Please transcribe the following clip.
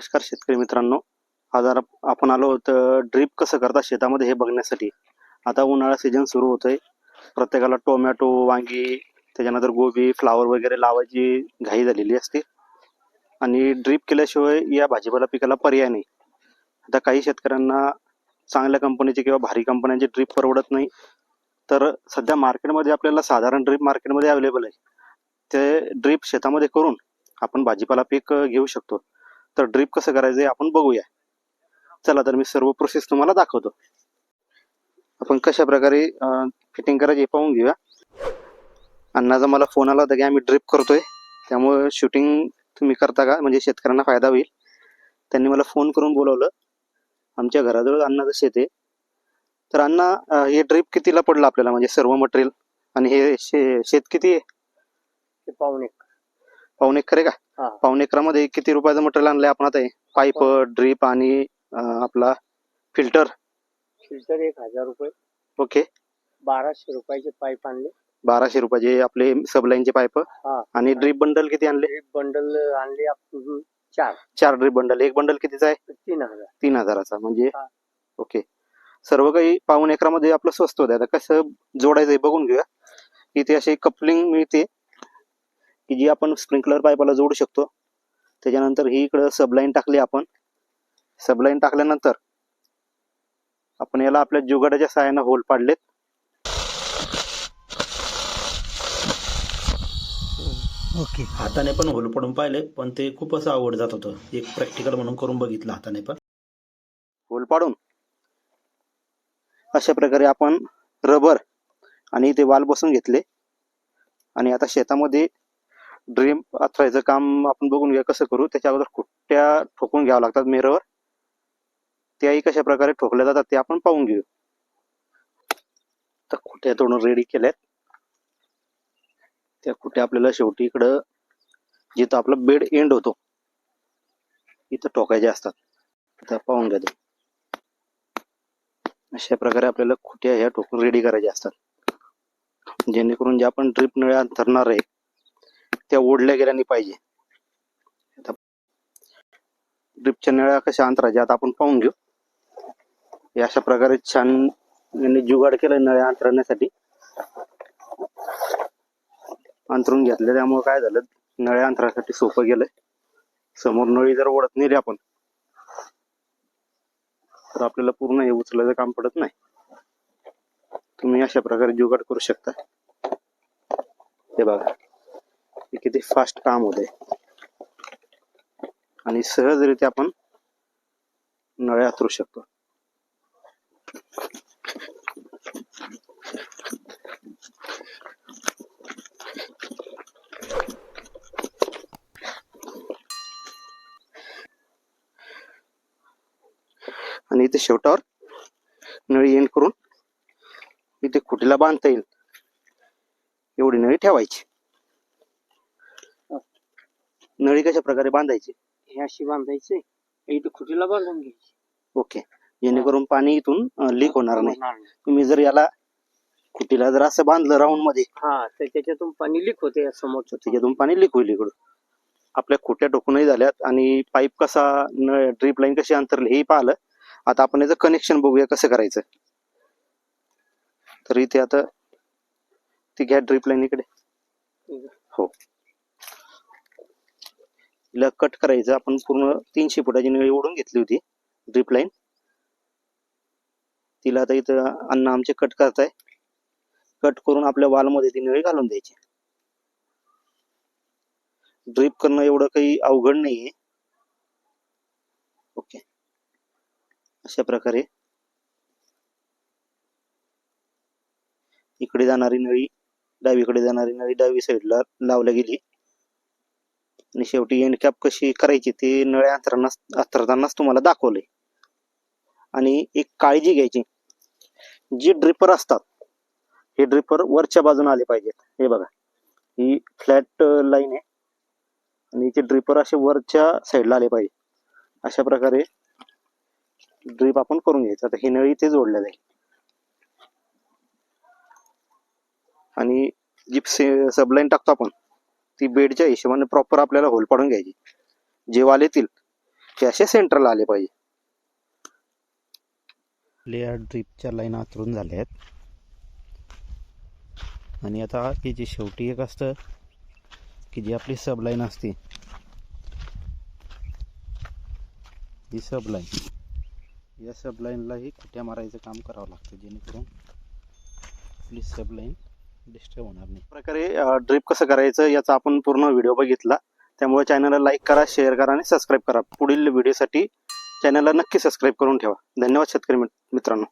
नमस्कार शेतकरी मित्रांनो. आज आपण आलो होतं ड्रीप कसं करतात शेतामध्ये हे बघण्यासाठी. आता उन्हाळा सीझन सुरू होतोय. प्रत्येकाला टोमॅटो वांगी त्याच्यानंतर गोबी फ्लावर वगैरे लावायची घाई झालेली असते. आणि ड्रीप केल्याशिवाय या भाजीपाला पिकाला पर्याय नाही. आता काही शेतकऱ्यांना चांगल्या कंपनीचे किंवा भारी कंपन्यांचे ड्रीप परवडत नाही. तर सध्या मार्केटमध्ये आपल्याला साधारण ड्रीप मार्केटमध्ये अवेलेबल आहे. ते ड्रीप शेतामध्ये करून आपण भाजीपाला पीक घेऊ शकतो. तर ड्रीप कसं करायचं आहे आपण बघूया. चला तर मी सर्व प्रोसेस तुम्हाला दाखवतो. आपण कशा प्रकारे फिटिंग करायची हे पाहून घेऊया. अण्णाचा मला फोन आला होता की आम्ही ड्रीप करतोय. त्यामुळे शूटिंग तुम्ही करता का? म्हणजे शेतकऱ्यांना फायदा होईल. त्यांनी मला फोन करून बोलवलं. आमच्या घराजवळ अण्णाचं शेत आहे. तर अण्णा हे ड्रीप कितीला पडलं आपल्याला? म्हणजे सर्व मटेरियल आणि हे शे- शेत किती आहे? पाऊन एक. पाऊण एकर आहे का. पाऊण एकरामध्ये किती रुपयाचं मटेरियल आणलंय आपण आता पाईप ड्रीप आणि आपला फिल्टर. फिल्टर एक हजार रुपये. ओके. बाराशे रुपयाचे पाईप आणले. बाराशे रुपयाचे आपले सबलाईनचे पाईप. आणि ड्रीप बंडल किती आणले? एक बंडल आणले चार. चार ड्रीप बंडल. एक बंडल कितीचा आहे? तीन हजार. तीन हजाराचा. म्हणजे. ओके. सर्व काही पाऊण एकरामध्ये आपलं स्वस्त होतं आता कसं जोडायचं आहे बघून घेऊया. इथे अशी कपलिंग मिळते. की जी आपण स्प्रिंकलर पाईपाला जोडू शकतो. त्याच्यानंतर ही इकडं सबलाईन टाकली आपण. सबलाईन टाकल्यानंतर आपण याला आपल्या जुगाडाच्या सहाय्यानं होल पाडलेत. ओके. हाताने पण होल पडून पाहिले पण ते खूप असं आवड जात होतं. एक प्रॅक्टिकल म्हणून करून बघितलं हाताने पण. होल पाडून अशा प्रकारे आपण रबर आणि ते वाल बसून घेतले. आणि आता शेतामध्ये ड्रीम अथरायचं काम आपण बघून घ्या कसं करू त्याच्या अगोदर खुट्ट्या ठोकून घ्यावं लागतात मिरवर त्याही कशा प्रकारे ठोकल्या जातात ते आपण पाहून घेऊ. तर खुट्या तोडून रेडी केल्यात. त्या खुट्या आपल्याला शेवटी इकडं जिथं आपला बेड एंड होतो इथं टोकायचे असतात. आता पाहून घ्या तुम्ही. अशा प्रकारे आपल्याला खुट्या ह्या ठोकून रेडी करायच्या असतात. जेणेकरून जे आपण ड्रिप नळ्या अंतरणार आहे त्या ओढल्या गेल्या नाही पाहिजे. आता ड्रिपच्या नळ्या कशा अंतरायच्या आता आपण पाहून घेऊ. हे अशा प्रकारे छान यांनी जुगाड केलं नळ्या अंतरण्यासाठी. अंतरून घेतलं त्यामुळे काय झालं नळ्या अंतरासाठी सोपं गेलंय. समोर नळी जर ओढत नेली आपण तर आपल्याला पूर्ण हे उचलायचं काम पडत नाही. तुम्ही अशा प्रकारे जुगाड करू शकता. हे बघा. फास्ट काम होते. आणि सहजरित्या आपण नळ्या हातरू शकतो. आणि इथे शेवटावर नळी एंड करून इथे खुटीला बांधता येईल एवढी नळी ठेवायची. नळी कशा प्रकारे बांधायची? हे अशी बांधायचे. इथे खुटीला बांधून घ्यायची. ओके. जेणेकरून पाणी इथून लीक होणार नाही. होणार नाही. तुम्ही जर याला खुटीला जर असं बांधलं राऊंडमध्ये हा तर त्याच्यातून पाणी लीक होते या समोरचं त्याच्यातून पाणी लीक होईल इकडून. आपल्या खोट्या टोकूनही झाल्यात आणि पाईप कसा ड्रीप लाईन कशी अंतरली हेही पाहिलं. आता आपण याचं कनेक्शन बघूया कसं करायचं. तर इथे आता ती घ्या ड्रीप लाईन इकडे. हो. तिला कट करायचं. आपण पूर्ण तीनशे फुटाची नळी ओढून घेतली होती. ड्रीप लाईन तिला आता इथं अन्न आमचे कट करताय. कट करून आपल्या वालमध्ये ती नळी घालून द्यायची. ड्रीप करणं एवढं काही अवघड नाहीये. ओके अशा प्रकारे इकडे जाणारी नळी डावीकडे जाणारी नळी डावी साईडला लावल्या गेली. आणि शेवटी एंड कॅप कशी करायची ते नळ्या अंतरांना अंतरतानाच तुम्हाला दाखवलंय. आणि एक काळजी घ्यायची. जी ड्रिपर असतात हे ड्रिपर वरच्या बाजूने आले पाहिजेत. हे बघा. ही फ्लॅट लाईन आहे. आणि ते ड्रिपर असे वरच्या साईडला आले पाहिजे अशा प्रकारे ड्रिप आपण करून घ्यायचं. आता ही नळी इथे जोडल्या जाईल आणि जी सबलाईन टाकतो आपण ती बेडच्या हिशोबाने प्रॉपर आपल्याला होल पाडून घ्यायची. जे वाल येतील ते असे सेंटरला आले पाहिजे. लेअर ड्रीपच्या लाईन आतरून झाल्या आहेत आणि आता हे जे शेवटी एक असतं की जी आपली सब लाईन असते ही सब लाईन या सब लाईनलाही खुट्या मारायचं काम करावं लागतं जेणेकरून आपली सब लाईन डिस्टर्ब होणार नाही. प्रकारे ड्रिप कसं करायचं याचा आपण पूर्ण व्हिडिओ बघितला. त्यामुळे चॅनलला लाईक करा शेअर करा आणि सबस्क्राईब करा. पुढील व्हिडिओसाठी चॅनलला नक्की सबस्क्राईब करून ठेवा. धन्यवाद शेतकरी मित्रांनो.